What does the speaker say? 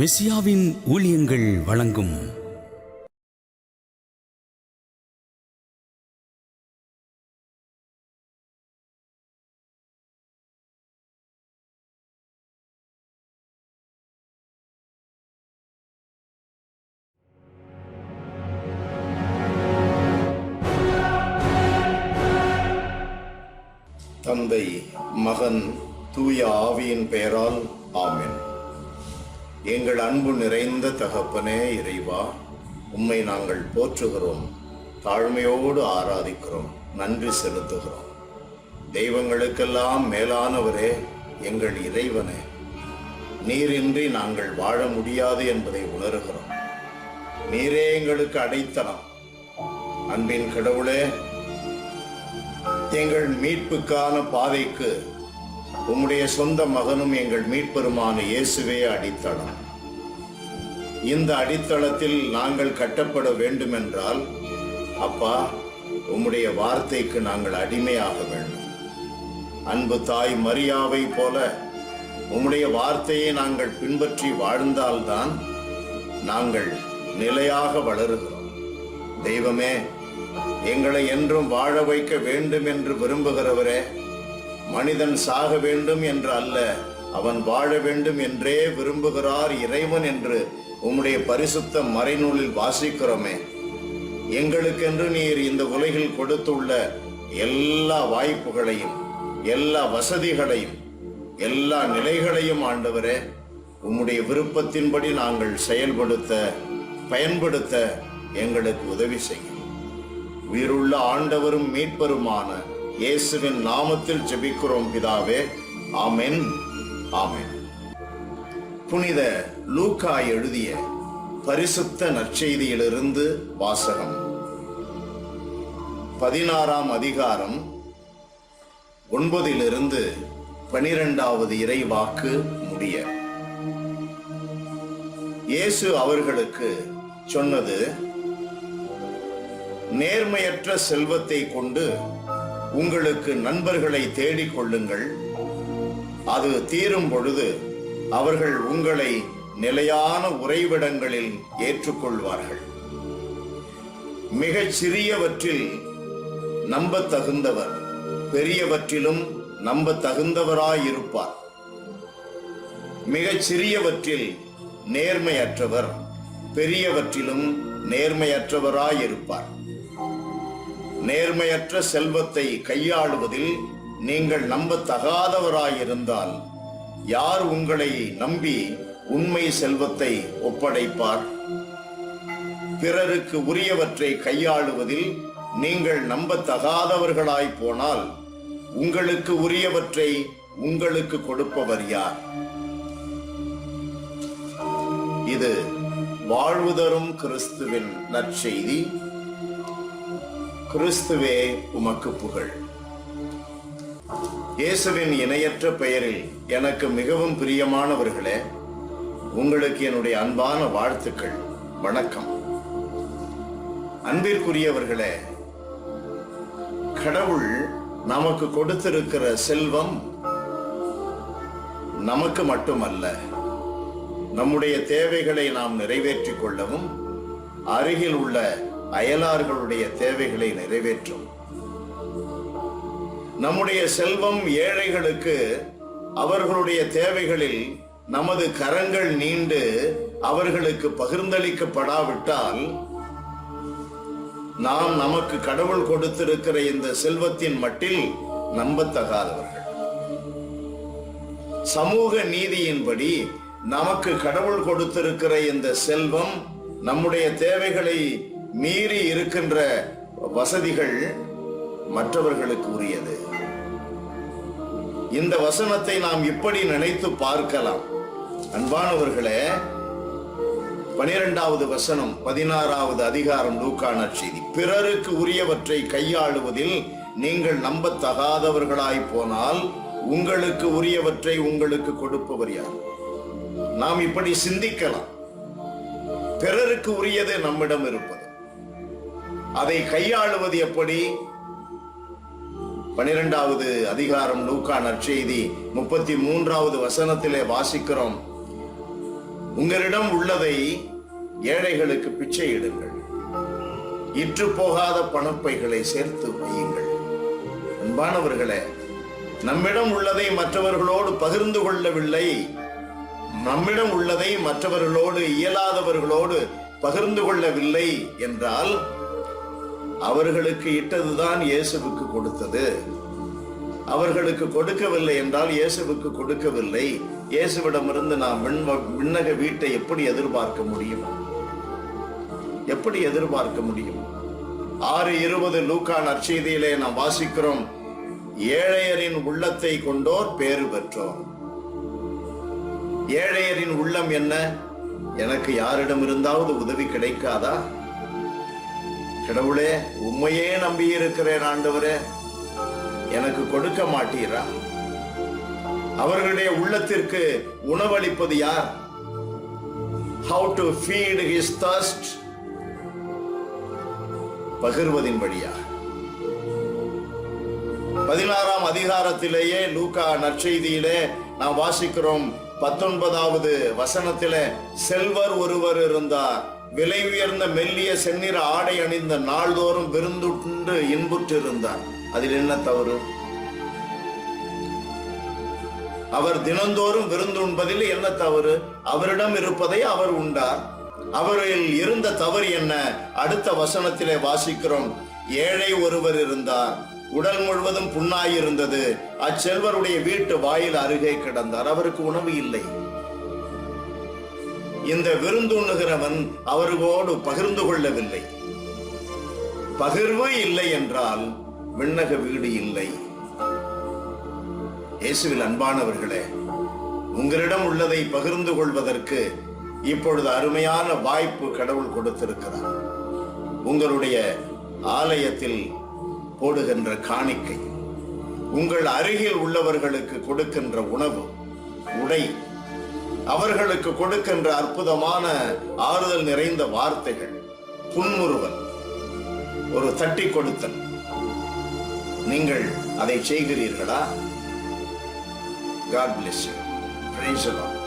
மெசியாவின் ஊழியங்கள் வழங்கும். தந்தை மகன் தூய ஆவியின் பெயரால் ஆமென். எங்கள் அன்பு நிறைந்த தகப்பனே இறைவா உம்மை நாங்கள் போற்றுகிறோம் தாழ்மையோடு ஆராதிக்கிறோம் நன்றி செலுத்துகிறோம். தெய்வங்களுக்கெல்லாம் மேலானவரே எங்கள் இறைவனே. நீரின்றி நாங்கள் வாழ முடியாது என்பதை உணர்கிறோம். நீரே எங்களுக்கு அடைத்தனம் அன்பின் கடவுளே எங்கள் மீட்புக்கான பாதைக்கு உம்முடைய சொந்த மகனும் எங்கள் மீட்பெருமான இயேசுவே அடித்தளம். இந்த அடித்தளத்தில் நாங்கள் கட்டப்பட வேண்டுமென்றால் அப்பா உம்முடைய வார்த்தைக்கு நாங்கள் அடிமையாக வேண்டும். அன்பு தாய் மரியாவை போல உம்முடைய வார்த்தையை நாங்கள் பின்பற்றி வாழ்ந்தால்தான் நாங்கள் நிலையாக வளருகிறோம். தெய்வமே எங்களை என்றும் வாழ வைக்க வேண்டும் என்று விரும்புகிறவரே மனிதன் சாக வேண்டும் என்று அல்ல அவன் வாழ வேண்டும் என்றே விரும்புகிறார் இறைவன் என்று உம்முடைய பரிசுத்த மறைநூலில் வாசிக்கிறோமே. எங்களுக்கென்று நீர் இந்த உலகில் கொடுத்துள்ள எல்லா வாய்ப்புகளையும் எல்லா வசதிகளையும் எல்லா நிலைகளையும் ஆண்டவரே உம்முடைய விருப்பத்தின்படி நாங்கள் செயல்படுத்த பயன்படுத்த எங்களுக்கு உதவி செய்யும். உயிருள்ள ஆண்டவரும் மீட்பருமான இயேசுவின் நாமத்தில் ஜெபிக்கிறோம் பிதாவே. ஆமென். ஆமென். புனித லூக்கா எழுதிய பரிசுத்த நற்செய்தியிலிருந்து வாசகம். பதினாறாம் அதிகாரம் ஒன்பதிலிருந்து பனிரெண்டாவது இறைவாக்கு முடிய. இயேசு அவர்களுக்கு சொன்னது நேர்மையற்ற செல்வத்தை கொண்டு உங்களுக்கு நண்பர்களை தேடிக் கொள்ளுங்கள். அது தீரும் பொழுது அவர்கள் உங்களை நிலையான உறைவிடங்களில் ஏற்றுக்கொள்வார்கள். மிகச் சிறியவற்றில் நம்பத் தகுந்தவர் பெரியவற்றிலும் நம்பத் தகுந்தவராயிருப்பார் மிகச் சிறியவற்றில் நேர்மையற்றவர் பெரியவற்றிலும் நேர்மையற்றவராயிருப்பார். நேர்மையற்ற செல்வத்தை கையாளுவதில் நீங்கள் நம்பத்தகாதவராயிருந்தால் யார் உங்களை நம்பி உண்மை செல்வத்தை ஒப்படைப்பார்? பிறருக்கு உரியவற்றை கையாளுவதில் நீங்கள் நம்பத்தகாதவர்களாய் போனால் உங்களுக்கு உரியவற்றை உங்களுக்கு கொடுப்பவர் யார்? இது வாழ்வுதரும் கிறிஸ்துவின் நற்செய்தி. கிறிஸ்துவே உமக்கு புகழ். இயேசுவின் இணையற்ற பெயரில் எனக்கு மிகவும் பிரியமானவர்களே உங்களுக்கு என்னுடைய அன்பான வாழ்த்துக்கள். வணக்கம். அன்பிற்குரியவர்களே கடவுள் நமக்கு கொடுத்திருக்கிற செல்வம் நமக்கு மட்டுமல்ல நம்முடைய தேவைகளை நாம் நிறைவேற்றிக் கொள்ளவும் அருகில் உள்ள அயலார்களுடைய தேவைகளை நிறைவேற்றும். நம்முடைய செல்வம் ஏழைகளுக்கு அவர்களுடைய தேவைகளில் நமது கரங்கள் நீண்டு அவர்களுக்கு பகிர்ந்தளிக்கப்படாவிட்டால் நாம் நமக்கு கடவுள் கொடுத்திருக்கிற இந்த செல்வத்தின் மட்டில் நம்பத்தகாதவர்கள். சமூக நீதியின்படி நமக்கு கடவுள் கொடுத்திருக்கிற இந்த செல்வம் நம்முடைய தேவைகளை மீறி இருக்கின்ற வசதிகள் மற்றவர்களுக்கு உரியது. இந்த வசனத்தை நாம் இப்படி நினைத்து பார்க்கலாம். அன்பானவர்களே பனிரெண்டாவது வசனம் பதினாறாவது அதிகாரம் லூக்கா செய்தி. பிறருக்கு உரியவற்றை கையாளுவதில் நீங்கள் நம்பத்தகாதவர்களாய் போனால் உங்களுக்கு உரியவற்றை உங்களுக்கு கொடுப்பவர் யார்? நாம் இப்படி சிந்திக்கலாம். பிறருக்கு உரியது நம்மிடம் இருப்பது. அதை கையாளுவது எப்படி? பனிரெண்டாவது அதிகாரம் லூக்கா நற்செய்தி முப்பத்தி மூன்றாவது வசனத்திலே வாசிக்கிறோம். உங்களிடம் உள்ளதை ஏழைகளுக்கு பிச்சையிடுங்கள் இற்று போகாத பணப்பைகளை சேர்த்து வையுங்கள். அன்பானவர்களே நம்மிடம் உள்ளதை மற்றவர்களோடு பகிர்ந்து கொள்ளவில்லை. நம்மிடம் உள்ளதை மற்றவர்களோடு இயலாதவர்களோடு பகிர்ந்து கொள்ளவில்லை என்றால் அவர்களுக்கு இட்டதுதான் இயேசுவுக்கு கொடுத்தது. அவர்களுக்கு கொடுக்கவில்லை என்றால் இயேசுவுக்கு கொடுக்கவில்லை. இயேசுவிடமிருந்து நாம் விண்ண- விண்ணக வீட்டை எப்படி எதிர்பார்க்க முடியும்? எப்படி எதிர்பார்க்க முடியும்? ஆறு இருபது லூக்கா நற்செய்தியிலே நாம் வாசிக்கிறோம். ஏழையரின் உள்ளத்தை கொண்டோர் பேறு பெற்றோர். ஏழையரின் உள்ளம் என்ன? எனக்கு யாரிடம் இருந்தாவது உதவி கிடைக்காதா? கடவுளே உண்மையே நம்பி இருக்கிறேன் ஆண்டவரே. எனக்கு கொடுக்க மாட்டீரா? அவர்களுடைய உள்ளத்திற்கு உணவளிப்பது யார்? How to feed his thirst பகிர்வதின் வழியா? பதினாறாம் அதிகாரத்திலேயே லூகா நற்செய்தியிலே நாம் வாசிக்கிறோம். பத்தொன்பதாவது வசனத்திலே செல்வர் ஒருவர் இருந்தார். விலை உயர்ந்த மெல்லிய செந்நிற ஆடை அணிந்த நாள்தோறும் விருந்துண்டு இன்புற்றிருந்தார் அதில் என்ன தவறு? அவர் தினந்தோறும் விருந்துண்பதில் என்ன தவறு? அவரிடம் இருப்பதை அவர் உண்டார். அவரில் இருந்த தவறு என்ன? அடுத்த வசனத்திலே வாசிக்கிறோம். ஏழை ஒருவர் இருந்தார். உடல் முழுவதும் புண்ணாயிருந்தது. அச்செல்வருடைய வீட்டு வாயில் அருகே கிடந்தார். அவருக்கு உணவு இல்லை. இந்த விருந்துண்ணுகிறவன் அவர்களோடு பகிர்ந்து கொள்ளவில்லை. பகிர்வு இல்லை என்றால் விண்ணக வீடு இல்லை. இயேசுவில் அன்பானவர்களே உங்களிடம் உள்ளதை பகிர்ந்து கொள்வதற்கு இப்பொழுது அருமையான வாய்ப்பு கடவுள் கொடுத்திருக்கிறார். உங்களுடைய ஆலயத்தில் போடுகின்ற காணிக்கை உங்கள் அருகில் உள்ளவர்களுக்கு கொடுக்கின்ற உணவு உடை அவர்களுக்கு கொடுக்கின்ற அற்புதமான ஆறுதல் நிறைந்த வார்த்தைகள். புன்முறுவல். ஒரு தட்டி கொடுத்தல். நீங்கள் அதை செய்கிறீர்களா? God bless you